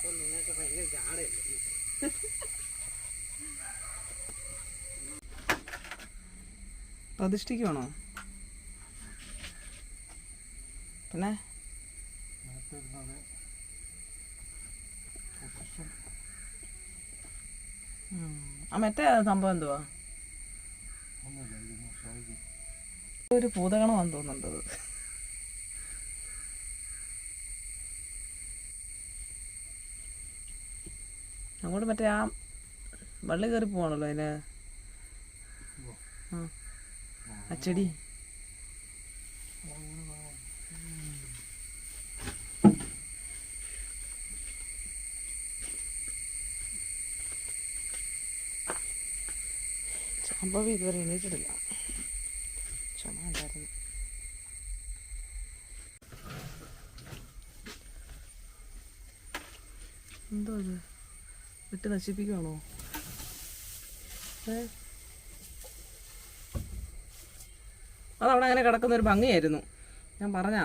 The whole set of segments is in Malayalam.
അപ്പം നിങ്ങൾക്ക് ഭയങ്കര ചാടയല്ലേ പ്രതിഷ്ഠിക്കുവാണോ പിന്നെ? ഉം. ആ മറ്റേ സംഭവം എന്തുവാ? ഒരു ഭൂതഗണമാണെന്ന് തോന്നുന്നുണ്ട് അങ്ങോട്ട് മറ്റേ ആ വള്ളി കയറി പോവാണല്ലോ അതിന്. ആ. ആ ചെടി. സംഭവം ഇതുവരെ എണീറ്റിട്ടില്ല. ചുമ ഉണ്ടായിരുന്നു. എന്തോ ഇത്? വിട്ട് നശിപ്പിക്കുവാണോ? അതവിടെ അങ്ങനെ കിടക്കുന്ന ഒരു ഭംഗിയായിരുന്നു. ഞാൻ പറഞ്ഞാ.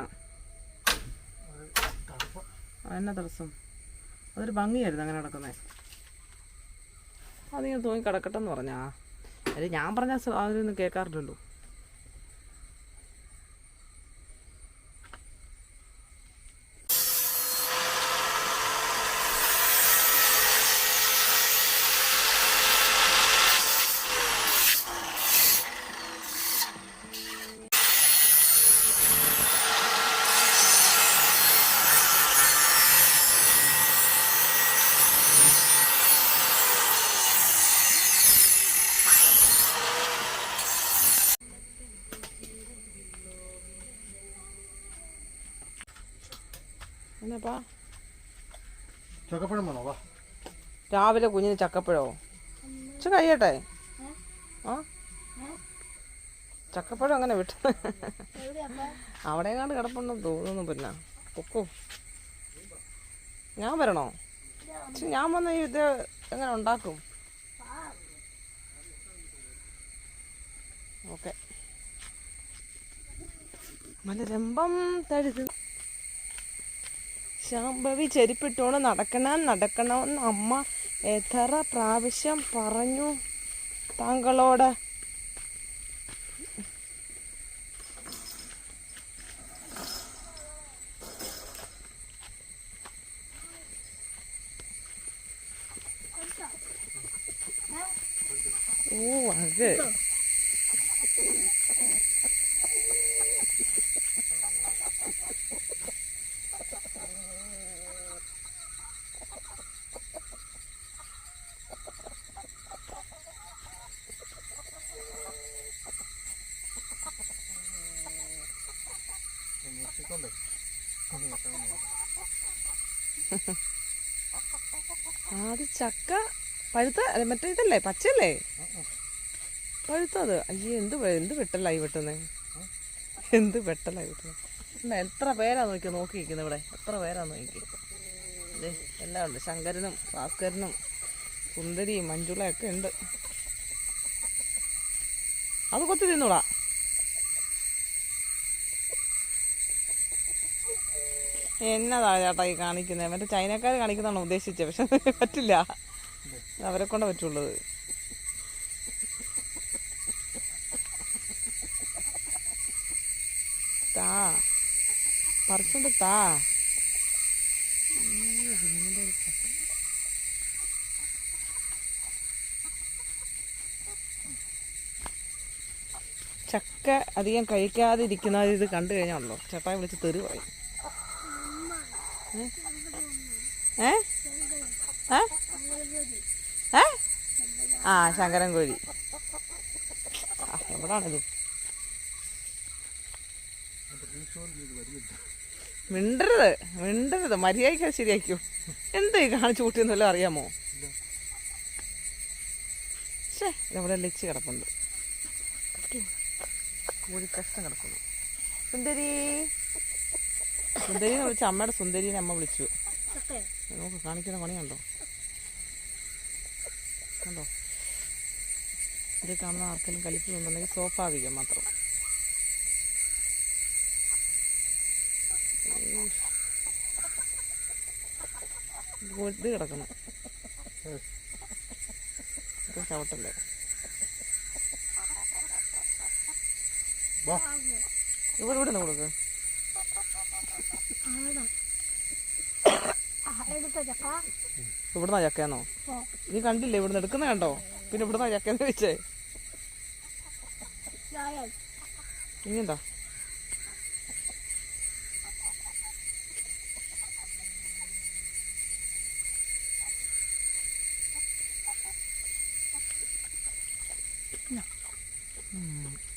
എന്നാ തടസ്സം. അതൊരു ഭംഗിയായിരുന്നു അങ്ങനെ കിടക്കുന്നത് അതിങ്ങനെ തോന്നി കിടക്കട്ടെ എന്ന് പറഞ്ഞാ. അത് ഞാൻ പറഞ്ഞ അതിനൊന്നും കേൾക്കാറില്ലല്ലോ എന്നാപ്പാ ചക്കപ്പഴം വേണോ വാ. രാവിലെ കുഞ്ഞിന് ചക്കപ്പഴോ? ഇച്ച കഴിയട്ടെ. ആ? ചക്കപ്പഴം അങ്ങനെ വിട്ടു അവിടെ എങ്ങാണ്ട് കിടപ്പുണ്ടെന്ന് തോന്നുന്നു പിന്നെ. കൊക്കോ ഞാൻ വരണോ? ഞാൻ വന്ന ഈ ഇത് എങ്ങനെ ഉണ്ടാക്കും? ഓക്കെ. മലരമ്പം തഴുതു. ശാംഭവി ചെരുപ്പിട്ടോണ്ട് നടക്കണം നടക്കണമെന്ന് അമ്മ എത്ര പ്രാവശ്യം പറഞ്ഞു. താങ്കളോട് ഓ അത് ആ, അത് ചക്ക പഴുത്ത മറ്റേ ഇതല്ലേ പച്ചല്ലേ പഴുത്തത്. അയ്യോ എന്ത് എന്ത് വെട്ടലായി വെട്ടുന്നേ? എന്ത് വെട്ടലായി വെട്ടുന്നത് എത്ര പേരാ നോക്കി നോക്കി നിൽക്കുന്നത് ഇവിടെ? എത്ര പേരാ നോക്കി? എല്ലാം ഉണ്ട്. ശങ്കരനും ഭാസ്കരനും സുന്ദരിയും മഞ്ജുളയൊക്കെ ഉണ്ട്. അത് കൊത്തി തിന്നൂടാ. എന്നതാ ചേട്ടാ ഈ കാണിക്കുന്നത്? മറ്റേ ചൈനക്കാർ കാണിക്കുന്നതാണ് ഉദ്ദേശിച്ചത് പക്ഷെ പറ്റില്ല. അവരെ കൊണ്ട് പറ്റുള്ളത് താ. പറിച്ചോണ്ട് താ. ചക്ക അധികം കഴിക്കാതിരിക്കുന്ന ഇത് കണ്ടു കഴിഞ്ഞാണല്ലോ. ചേട്ടായി വിളിച്ച് തെറി പറയും ആ ശങ്കരൻ കോഴി എവിടാണിത് മിണ്ടരുത് മിണ്ടരുത്. മര്യാദയ്ക്ക് ശരിയാക്കൂ എന്താ ഈ കാണിച്ചു കൂട്ടിയെന്നല്ലോ അറിയാമോ? പക്ഷേ ഇവിടെ ലച്ച് കിടപ്പുണ്ട്. കോഴി കഷ്ടം കിടക്കുന്നു. സുന്ദരി. സുന്ദരിനെ വിളിച്ച അമ്മയുടെ സുന്ദരിനെ അമ്മ വിളിച്ചു. നോക്ക് കാണിക്കുന്ന പണിയുണ്ടോ? കണ്ടോ? ഇത് കാണുന്ന ആർക്കെങ്കിലും കലിപ്പ് തോന്നുന്നുണ്ടെങ്കിൽ സ്വാഭാവികം മാത്രം. ഇത് കിടക്കണം. ഇത് ചവിട്ടല്ലേ? ഇവിടെ ഇവിടെ നിന്ന് കൊടുക്ക്. എടുത്ത ചക്ക ഇവിടുന്നാ ചക്കയെന്നോ. നീ കണ്ടില്ലേ ഇവിടുന്ന് എടുക്കുന്ന കണ്ടോ? പിന്നെ ഇവിടുന്നാ ചക്കയെന്ന് വെച്ചേ ഇനി എന്താ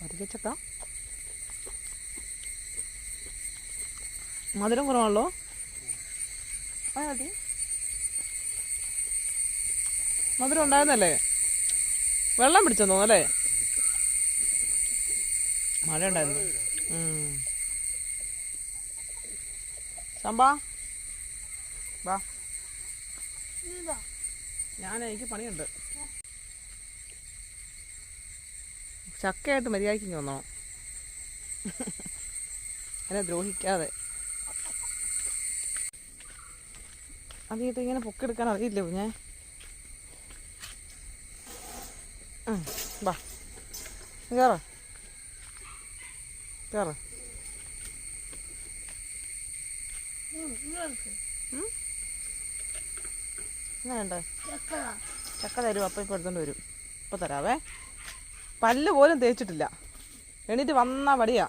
വരിക്കച്ചക്ക മധുരം കുറവാണല്ലോ. മതി. മധുരം ഉണ്ടായിരുന്നല്ലേ? വെള്ളം പിടിച്ചെന്ന് അല്ലേ? മഴ ഉണ്ടായിരുന്നു. വാ. ഇതാ ഞാൻ എനിക്ക് പണിയുണ്ട്. ചക്കയായിട്ട് മര്യാദയ്ക്ക് തോന്നണം വന്നോ എന്നെ ദ്രോഹിക്കാതെ. അതിട്ട് ഇങ്ങനെ പൊക്കെടുക്കാൻ അറിയില്ല ഞാൻ വാ. കയറ കയറ ചക്ക തരും അപ്പം ഇപ്പം എടുത്തോണ്ട് വരും. ഇപ്പം തരാവേ. പല്ല് പോലും തേച്ചിട്ടില്ല. എണീറ്റ് വന്നാൽ പടിയാ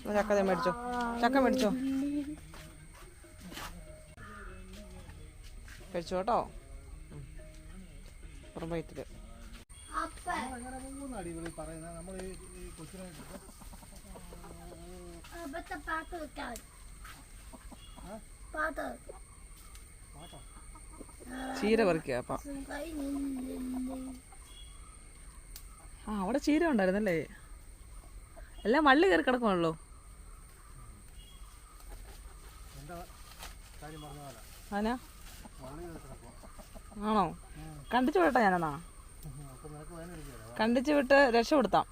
എന്നാ ചക്ക ദേ മേടിച്ചോ ചക്ക മേടിച്ചോ? കഴിച്ചോ കേട്ടോ? ചീര പറിക്കുക അപ്പം. ആ അവിടെ ഉണ്ടായിരുന്നല്ലേ? എല്ലാം വള്ളി കയറി കിടക്കുവാണല്ലോ എന്റെ കാര്യം പറഞ്ഞ പോലെ ആനാ ആണോ കണ്ടിച്ചു വിടട്ടെ ഞാനെന്നാ കണ്ടിച്ചു വിട്ട് രക്ഷപ്പെടുത്താം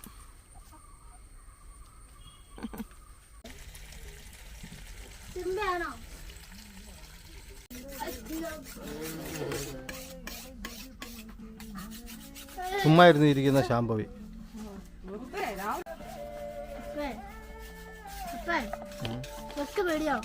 ചുമ്മായിരുന്നു ഇരിക്കുന്ന ശാംഭവി അപ്പൻ അപ്പൻ വെക്ക് പേടിയോ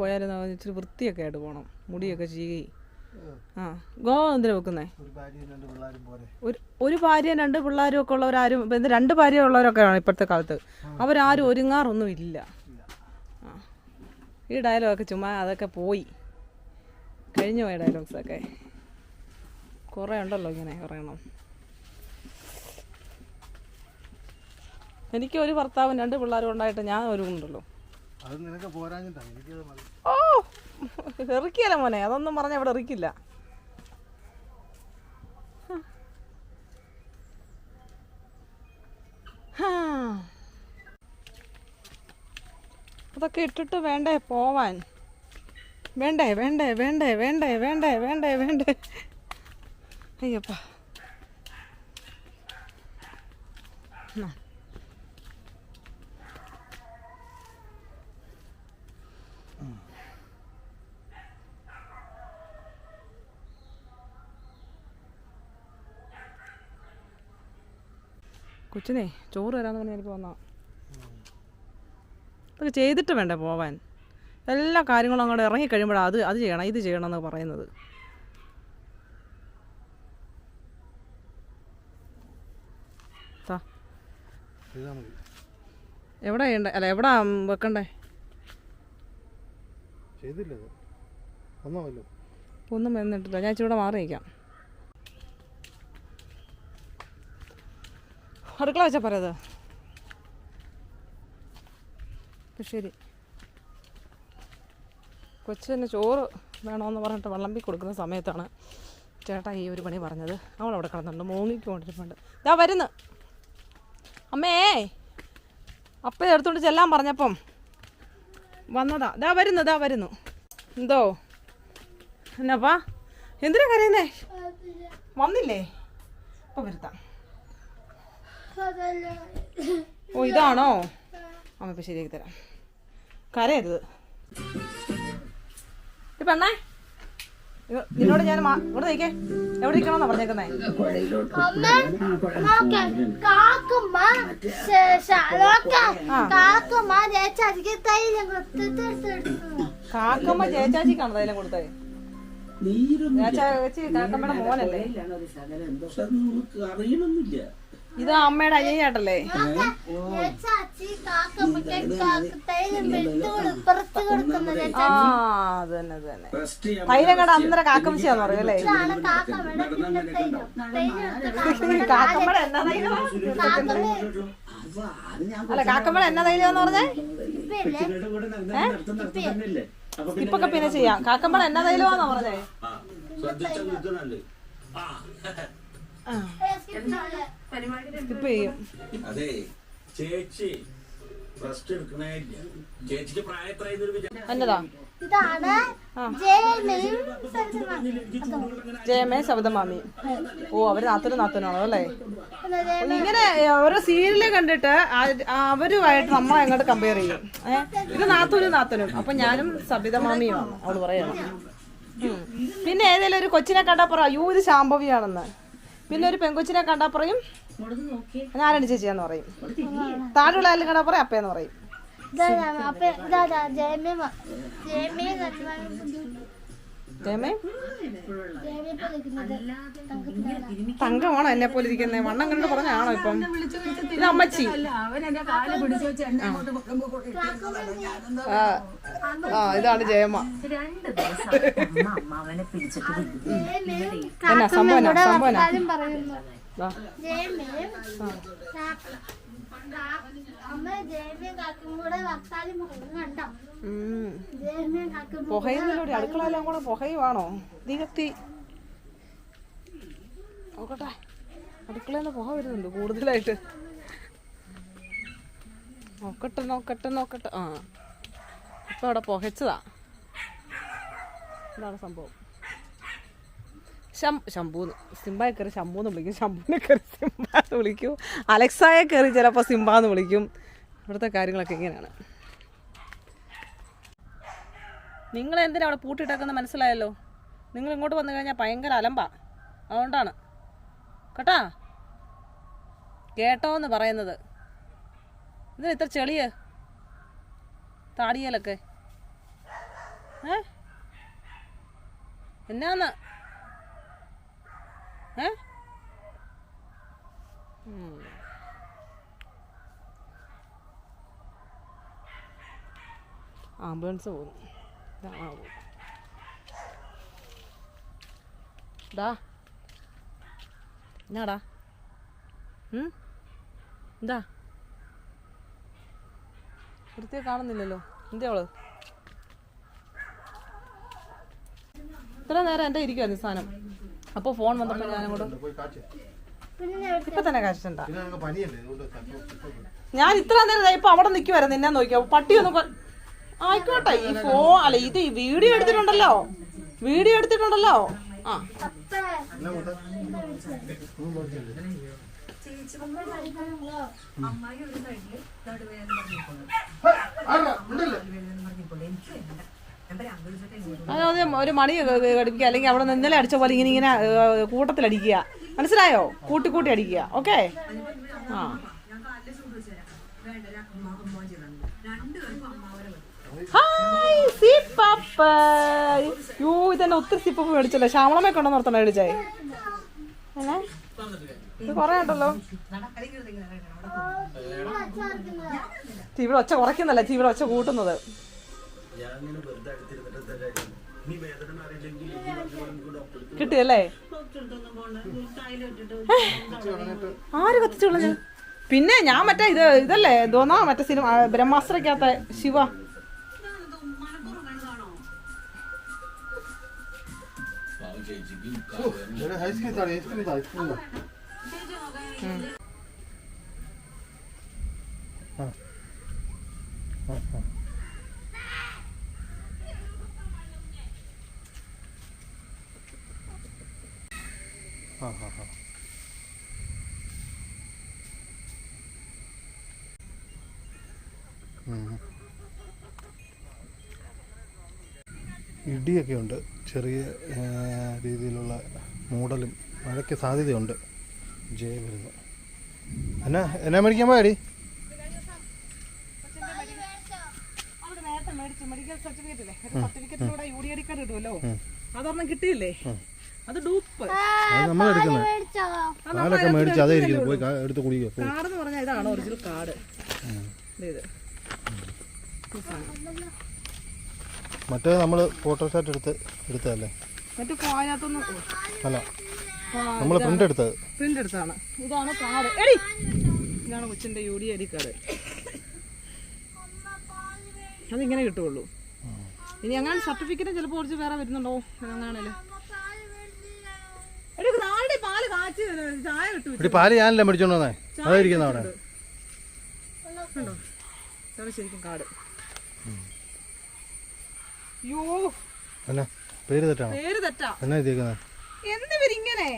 പോയാലും ഇച്ചിരി വൃത്തിയൊക്കെ ആയിട്ട് പോകണം മുടിയൊക്കെ ചീകി. ആ. ഗോ എന്തിനാ വെക്കുന്നേ? ഒരു ഭാര്യയും രണ്ട് പിള്ളേരും പോലെ ഒരു ഒരു ഭാര്യയും രണ്ട് പിള്ളേരും ഒക്കെ ഉള്ളവരാരും രണ്ട് ഭാര്യ ഉള്ളവരൊക്കെയാണ് ഇപ്പോഴത്തെ കാലത്ത്. അവരാരും ഒരുങ്ങാറൊന്നും ഇല്ല. ആ. ഈ ഡയലോഗൊക്കെ ചുമ്മാ അതൊക്കെ പോയി. കഴിഞ്ഞു പോയ ഡയലോഗ്സൊക്കെ കുറേ ഉണ്ടല്ലോ ഇങ്ങനെ പറയണം. എനിക്ക് ഒരു ഭർത്താവും രണ്ട് പിള്ളേരും ഉണ്ടായിട്ട് ഞാൻ ഒരുങ്ങുന്നുണ്ടല്ലോ. നിനക്ക് പോരാഞ്ഞിട്ടാണ് ഓ എറിക്കല മോനെ? അതൊന്നും പറഞ്ഞ അവിടെ ഇറക്കില്ല. അതൊക്കെ ഇട്ടിട്ട് വേണ്ടേ പോവാൻ? വേണ്ടേ വേണ്ടേ വേണ്ടേ വേണ്ടേ വേണ്ടേ വേണ്ടേ വേണ്ടേ. അയ്യപ്പ. കൊച്ചിനെ ചോറ് തരാന്ന് പറഞ്ഞ് എനിക്ക് വന്നാ. അതൊക്കെ ചെയ്തിട്ട് വേണ്ടേ പോവാൻ. എല്ലാ കാര്യങ്ങളും അങ്ങോട്ട് ഇറങ്ങി കഴിയുമ്പോഴാണ് അത് അത് ചെയ്യണം ഇത് ചെയ്യണം എന്ന് പറയുന്നത് എവിടെ ചെയ്യണ്ടേ? അല്ല എവിടെ വെക്കണ്ടേ? ഒന്നും വന്നിട്ടില്ല. ഞാൻ ഇച്ചിരി ഇവിടെ മാറി നിൽക്കാം അടുക്കള വെച്ചാൽ പറയത് ശരി. കൊച്ചിന് ചോറ് വേണമെന്ന് പറഞ്ഞിട്ട് വിളമ്പി കൊടുക്കുന്ന സമയത്താണ് ചേട്ടാ ഈ ഒരു പണി പറഞ്ഞത്. അവളവിടെ കിടന്നുണ്ട് മൂങ്ങിക്കൊണ്ടിരിപ്പുണ്ട്. ഇതാ വരുന്നു. അമ്മേ അപ്പം എടുത്തോണ്ട് ചെല്ലാൻ പറഞ്ഞപ്പം വന്നതാ. ഇതാ വരുന്നു ഇതാ വരുന്നു. എന്തോ? എന്നാപ്പാ? എന്തിനാ കരയുന്നേ? വന്നില്ലേ? അപ്പം വരുത്താം. ഓ ഇതാണോ? അമ്മ ഇപ്പം ശരിയാക്കി തരാം. കരയരുത്. പെണ്ണേ. നിന്നോട് ഞാൻ ഇവിടെ നിൽക്കേ. എവിടെ ഇരിക്കണമെന്നാ പറഞ്ഞേക്കുന്നേ? കാക്കുമ്മ ചേച്ചാച്ചിക്കാണ് തൈലം കൊടുത്തേ നീരും ചേച്ചാച്ചി കാക്കമ്മയുടെ മോനല്ലേ? അറിയണമെന്നില്ല ഇത് അമ്മയുടെ ചേച്ചി ആ അത് തന്നെ അത് തന്നെ റെസ്റ്റ് ചെയ്യാൻ തൈലം കണ്ട അന്നേരം കാക്കമ്മച്ചിയാന്ന് പറയും അല്ലേ? കാക്കമ്മടെ എന്നാ തൈലം? അല്ല കാക്കമ്മടെ എന്നാ തൈലം എന്ന് പറഞ്ഞേ ഇപ്പൊക്കെ പിന്നെ ചെയ്യാം. കാക്കമ്മടെ എന്നാ തൈലമാന്നാ പറഞ്ഞേ? ചെയ്യും. അതെ ചേച്ചി എന്നതാ. ജയമേ ശബ്ദമാമി. ഓ അവർ നാത്തനും നാത്തനാണോ അല്ലേ? ഇങ്ങനെ ഓരോ സീരിയൽ കണ്ടിട്ട് അവരുമായിട്ട് നമ്മളെ അങ്ങോട്ട് കമ്പയർ ചെയ്യും. ഇത് നാത്തൂനും നാത്തനും. അപ്പൊ ഞാനും സബിതമാമിയുമാണ്. അവൾ പറയണം. പിന്നെ ഏതെങ്കിലും ഒരു കൊച്ചിനെ കണ്ടാ പറ അയ്യോ ഇത് ശാംഭവിയാണെന്ന്. പിന്നെ ഒരു പെങ്കൊച്ചിനെ കണ്ടാ പറയും ഞാനാണ് ചേച്ചിയാന്ന് പറയും. താഴെയുള്ള ആരും കണ്ടാ പറയും അപ്പയെന്ന് പറയും. ജയമേ തങ്കമാണോ എന്നെ പോലെ ഇരിക്കുന്നത് വണ്ണം കണ്ട് പറഞ്ഞാണോ ഇപ്പം? ഇത് അമ്മച്ചി. ആ. ആ ഇതാണ് ജയമ്മ എന്നാ സംഭവന സംഭവന? പുകയുന്നതിലൂടെ അടുക്കള എല്ലാം കൂടെ പുകയുവാണോ? തീ കത്തി നോക്കട്ടെ. അടുക്കളയിൽ നിന്ന് പുക വരുന്നുണ്ട് കൂടുതലായിട്ട്. നോക്കട്ടെ നോക്കട്ടെ നോക്കട്ടെ. ആ. ഇപ്പൊ അവിടെ പുകച്ചതാ. ഇതാണ് സംഭവം. ശംഭൂന്ന്. സിംബായി കയറി ശംഭൂന്ന് വിളിക്കും. ശംഭൂനെ കയറി സിംബാന്ന് വിളിക്കും. അലക്സായെ കയറി ചിലപ്പോൾ സിംബാന്ന് വിളിക്കും. ഇവിടുത്തെ കാര്യങ്ങളൊക്കെ ഇങ്ങനെയാണ്. നിങ്ങൾ എന്തിനാണ് അവിടെ പൂട്ടിയിട്ടേക്കുന്നത് മനസ്സിലായല്ലോ? നിങ്ങൾ ഇങ്ങോട്ട് വന്നു കഴിഞ്ഞാൽ ഭയങ്കര അലമ്പാ. അതുകൊണ്ടാണ്. കേട്ടാ? കേട്ടോ എന്ന് പറയുന്നത്. ഇതിന് ഇത്ര ചെളിയ്? താടിയലൊക്കെ. ഏ? എന്നാന്ന്? ഏ. ആംബുലൻസ് പോകുന്നു. ഇതാ പോകും ഡാ എന്നാടാ? എന്താ? വൃത്തിയെ കാണുന്നില്ലല്ലോ. എന്തേ അവൾ? ഇത്ര നേരം എന്റെ ഇരിക്കുവായിരുന്നു സാധനം? അപ്പോൾ ഫോൺ വന്നപ്പോൾ ഞാൻ അങ്ങോട്ട് പോയി കാച്ച്. പിന്നെ ഇപ്പൊ തന്നെ കാശണ്ട. ഞാൻ ഇത്ര നേരം ഇപ്പൊ അവിടെ നിൽക്കുവായിരുന്നു നിന്നെ നോക്കിയോ പട്ടി ഒന്ന് ആയിക്കോട്ടെ ഈ ഫോ അല്ല ഇത് ഈ വീഡിയോ എടുത്തിട്ടുണ്ടല്ലോ. വീഡിയോ എടുത്തിട്ടുണ്ടല്ലോ. ആ. അപ്പേ ഒരു പറഞ്ഞിട്ടുണ്ട്? അതായത് ഒരു മണി അടിക്കുക അല്ലെങ്കിൽ അവിടെ നിന്ന് ഇന്നലെ അടിച്ച പോലെ ഇങ്ങനെ ഇങ്ങനെ കൂട്ടത്തിലടിക്കുക മനസ്സിലായോ? കൂട്ടി കൂട്ടി അടിക്കുക. ഓക്കെ? ആ. ഒത്തിരി സിപ്പപ്പ് മേടിച്ചല്ലേ? ശ്യാമളമ്മയെ കൊണ്ടു നിർത്തണം മേടിച്ചേ. ഏ? കുറേ ഉണ്ടല്ലോ. ഇവിടെ ഒച്ച കുറയ്ക്കുന്നല്ല? ഇവിടെ ഒച്ച കൂട്ടുന്നത്. വെറുതെ അടുത്തിരുന്നിട്ട് എന്താ കാര്യം? വേദന ഡോക്ടർക്ക് കിട്ടിയല്ലേ ആര് കത്തിച്ചു കളഞ്ഞു? പിന്നെ ഞാൻ മറ്റേ ഇത് ഇതല്ലേ തോന്നാ മറ്റേ cinema ബ്രഹ്മാസ്ത്രക്കകത്തെ Shiva. Ice cream ice cream ice cream താ ആ. ആ, ആ. ആ, ആ, ആ. ഉം. ഇടിയൊക്കെ ഉണ്ട് ചെറിയ രീതിയിലുള്ള മൂടലും മഴയ്ക്ക് സാധ്യതയുണ്ട്. ജയ വരുന്നു. എന്നാ എന്നാ മേടിക്കാൻ പോയാടി? അവിടെ നേരത്തെ മേടിച്ചു മെഡിക്കൽ സർട്ടിഫിക്കറ്റ് ഇല്ലേ? സർട്ടിഫിക്കറ്റിലൂടെ യു ഡി ഐ കാർഡ് കിട്ടുമല്ലോ? അതൊരെണ്ണം കിട്ടിയില്ലേ? അത് ഡൂപ്പ്. കാർഡ് എന്ന് പറഞ്ഞാൽ ഇതാണ് ഒറിജിനൽ കാർഡ് ഇത്. മറ്റേ നമ്മൾ ഫോട്ടോഷാറ്റ് എടുത്ത് എടുത്തതല്ലേ? മറ്റു അല്ല നമ്മൾ പ്രിന്റ് എടുത്തത്. പ്രിന്റ് എടുത്താണ് ഇതാണ് കാട്. എടി! ഇതാണ് കൊച്ചിന്റെ യു ഡി കാർഡ് അതിങ്ങനെ കിട്ടുള്ളൂ ഇനി അങ്ങനെ സർട്ടിഫിക്കറ്റ് ചിലപ്പോൾ കുറച്ച് വേറെ വരുന്നുണ്ടോ? നാളെ പാൽ ഞാനല്ലേ മേടിച്ചോണ്ട് അതായിരിക്കുന്ന അവിടെ. ശരിക്കും കാർഡ് യോ എന്നാ പേര് തെറ്റാണോ? പേര് തെറ്റാ. എന്നാ എഴുതിയേക്കുന്നത് എന്ത് ഇവരിങ്ങനെ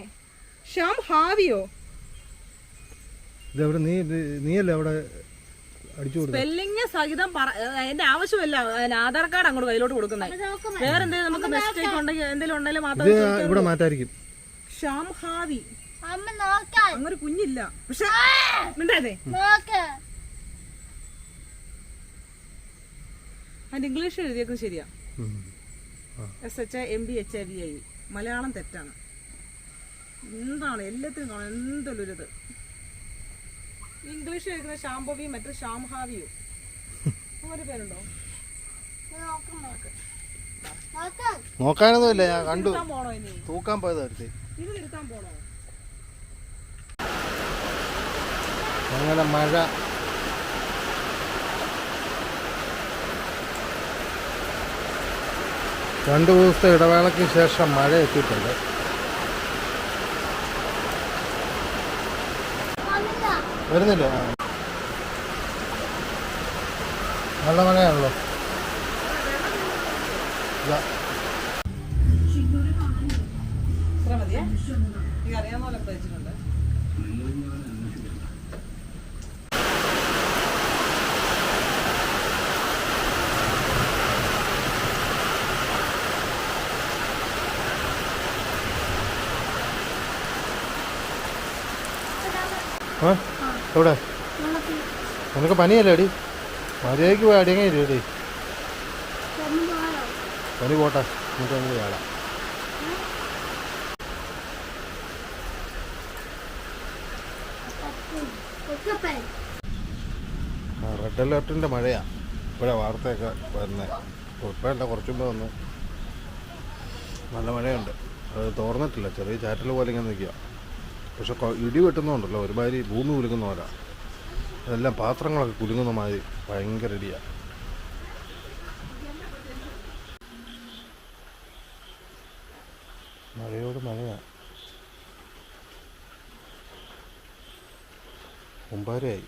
ശ്യാം ഹാവിയോ? ഇത് എവിടെ നീ ഇത് നീയല്ലേ അവിടെ അടിച്ചു കൊടുത്തത് സ്പെല്ലിങ് സഹിതം പറ- അതിന്റെ ആവശ്യമില്ല ആധാർ കാർഡ് അങ്ങോട്ട് കയ്യിലോട്ട് കൊടുക്കുന്നത് വേറെ എന്തെങ്കിലും നമുക്ക് മിസ്റ്റേക്ക് ഉണ്ടെങ്കിൽ എന്തെങ്കിലും ഉണ്ടെങ്കിൽ ഇത് മാത്രമേ ഇവിടെ മാറ്റായിരിക്കും. ശ്യാം ഹാവി. അങ്ങനെ കുഞ്ഞില്ല. പക്ഷെ മിണ്ടാതെ. അതിന്റെ ഇംഗ്ലീഷ് എഴുതിയേക്കും ശരിയാ. S H M B H I V I Malayalam തെറ്റാണ്. എന്താണ് എല്ലാത്തിനും കാണാം എന്തെങ്കിലും ഒരു ഇത് ഇംഗ്ലീഷ് എഴുതുന്ന ശാംഭവിയും മറ്റേ ശാംഹാവിയും. ഒരു അങ്ങനെ പേരുണ്ടോ നോക്കാനൊന്നുമില്ല ഞാൻ കണ്ടു. തൂക്കാൻ പോയത് അടുത്ത് ഇത് തിരുത്താൻ പോണോ? അങ്ങനെ മഴ രണ്ടു ദിവസത്തെ ഇടവേളയ്ക്ക് ശേഷം മഴ എത്തിയിട്ടുണ്ട്. വരുന്നില്ല. നല്ല മഴയാണല്ലോ. അറിയാവുന്ന പോലെ തയ്ച്ചിട്ടുണ്ട് ആ എവിടെ? നിനക്ക് പനിയല്ലേ അടി മര്യാദയ്ക്ക് പോയി അടിയങ്ങ ഇരി ചെന്ന് പോയോ പനി പോട്ടെ. എന്നിട്ട് നമുക്ക് ചാടാം റെഡ് അലേർട്ടിന്റെ മഴയാണ് ഇവിടെ വാർത്തയൊക്കെ വരുന്നത് ഇപ്പോഴല്ല കുറച്ച് മുമ്പ് വന്ന്. നല്ല മഴയുണ്ട്. അത് തോർന്നിട്ടില്ല. ചെറിയ ചാറ്റൽ പോലെ ഇങ്ങനെ നിൽക്കുക പക്ഷെ ഇടി വെട്ടുന്നുണ്ടല്ലോ ഒരുമാതിരി ഭൂമി കുലുങ്ങുന്ന പോലെ അതെല്ലാം പാത്രങ്ങളൊക്കെ കുലുങ്ങുന്ന മാതിരി ഭയങ്കര ഇടിയാണ് മഴയോട് മഴയാണ് ഒമ്പതരയായി